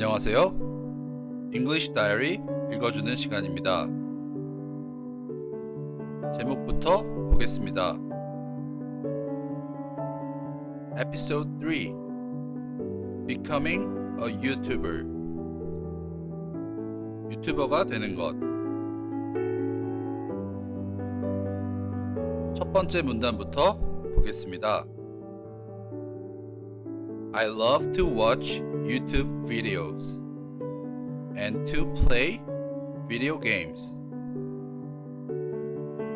안녕하세요. English Diary 읽어주는 시간입니다. 제목부터 보겠습니다. Episode 3 Becoming a YouTuber 유튜버가 되는 것. 첫 번째 문단부터 보겠습니다. I love to watch YouTube videos and to play video games.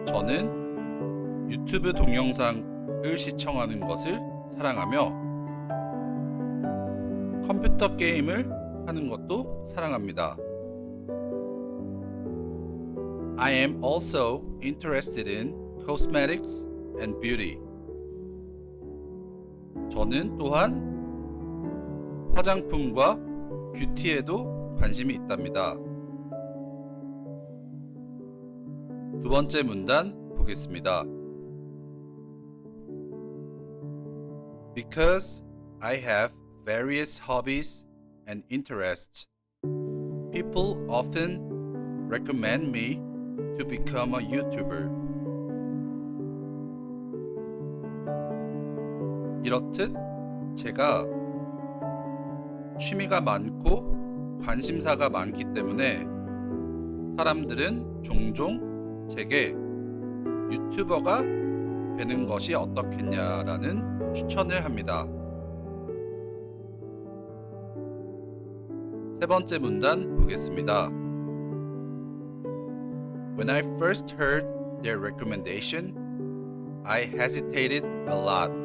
저는 유튜브 동영상을 시청하는 것을 사랑하며 컴퓨터 게임을 하는 것도 사랑합니다. I am also interested in cosmetics and beauty. 저는 또한 화장품과 뷰티에도 관심이 있답니다. 두 번째 문단 보겠습니다. Because I have various hobbies and interests, people often recommend me to become a YouTuber. 이렇듯 제가 취미가 많고 관심사가 많기 때문에 사람들은 종종 제게 유튜버가 되는 것이 어떻겠냐라는 추천을 합니다. 세 번째 문단 보겠습니다. When I first heard their recommendation, I hesitated a lot.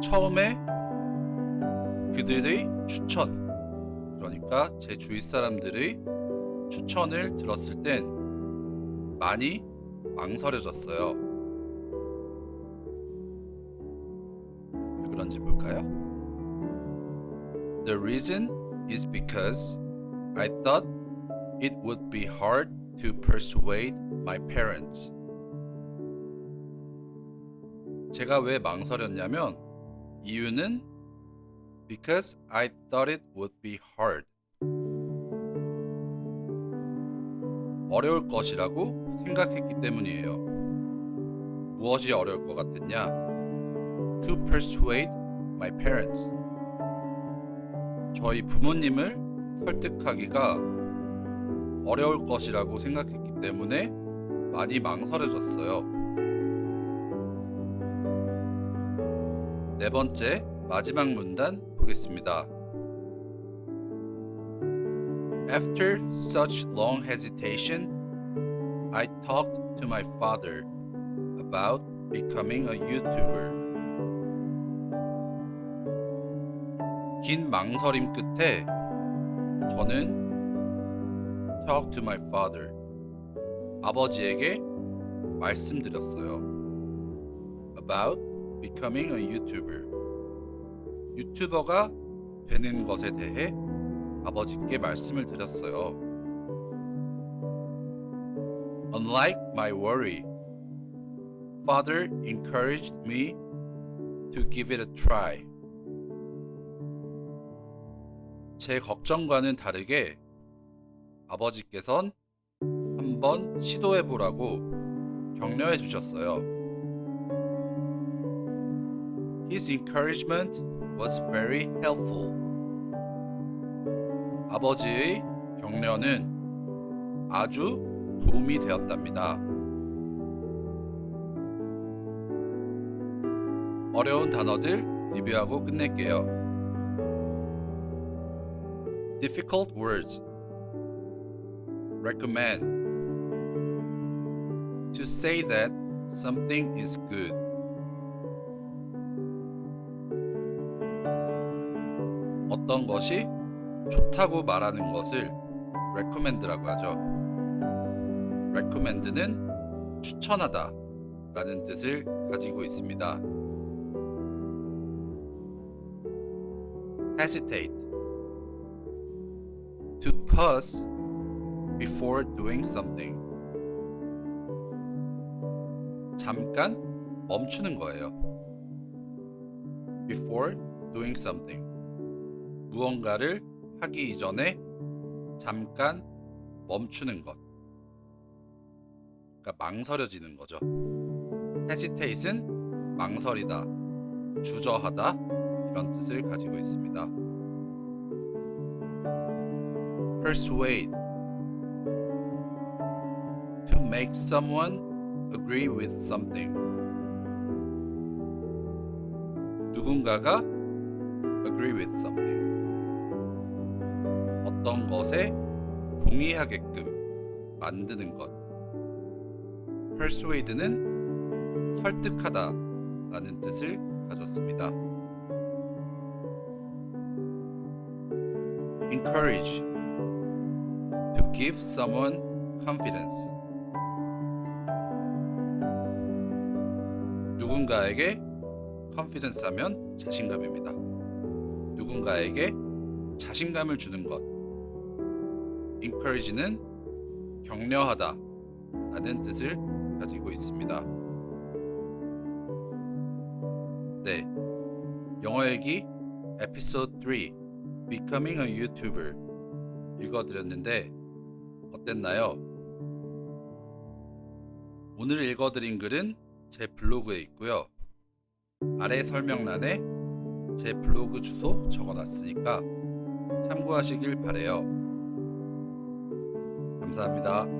처음에 그들의 추천, 그러니까 제 주위 사람들의 추천을 들었을 땐 많이 망설여졌어요. 왜 그런지 볼까요? The reason is because I thought it would be hard to persuade my parents. 제가 왜 망설였냐면 이유는 because I thought it would be hard. 어려울 것이라고 생각했기 때문이에요. 무엇이 어려울 것 같았냐? To persuade my parents. 저희 부모님을 설득하기가 어려울 것이라고 생각했기 때문에 많이 망설여졌어요. 네 번째 마지막 문단 보겠습니다. After such long hesitation, I talked to my father about becoming a YouTuber. 긴 망설임 끝에 저는 talk to my father 아버지에게 말씀드렸어요. about becoming a YouTuber. 유튜버가 되는 것에 대해 아버지께 말씀을 드렸어요. Unlike my worry, father encouraged me to give it a try. 제 걱정과는 다르게 아버지께선 한번 시도해 보라고 격려해 주셨어요. His encouragement was very helpful. 아버지의 격려는 아주 도움이 되었답니다. 어려운 단어들 리뷰하고 끝낼게요. Difficult words. Recommend. To say that something is good. 어떤 것이 좋다고 말하는 것을 recommend라고 하죠. recommend는 추천하다 라는 뜻을 가지고 있습니다. hesitate to pause before doing something 잠깐 멈추는 거예요. before doing something. 무언가를 하기 이전에 잠깐 멈추는 것. 그러니까 망설여지는 거죠. hesitate은 망설이다, 주저하다 이런 뜻을 가지고 있습니다. persuade to make someone agree with something. 누군가가 agree with something. 어떤 것에 동의하게끔 만드는 것. persuade는 설득하다 라는 뜻을 가졌습니다. encourage to give someone confidence. 누군가에게 confidence 하면 자신감입니다. 누군가에게 자신감을 주는 것. Encourage는 격려하다 라는 뜻을 가지고 있습니다. 네. 영어 얘기 에피소드 3 Becoming a YouTuber 읽어드렸는데 어땠나요? 오늘 읽어드린 글은 제 블로그에 있고요. 아래 설명란에 제 블로그 주소 적어놨으니까 참고하시길 바래요. 감사합니다.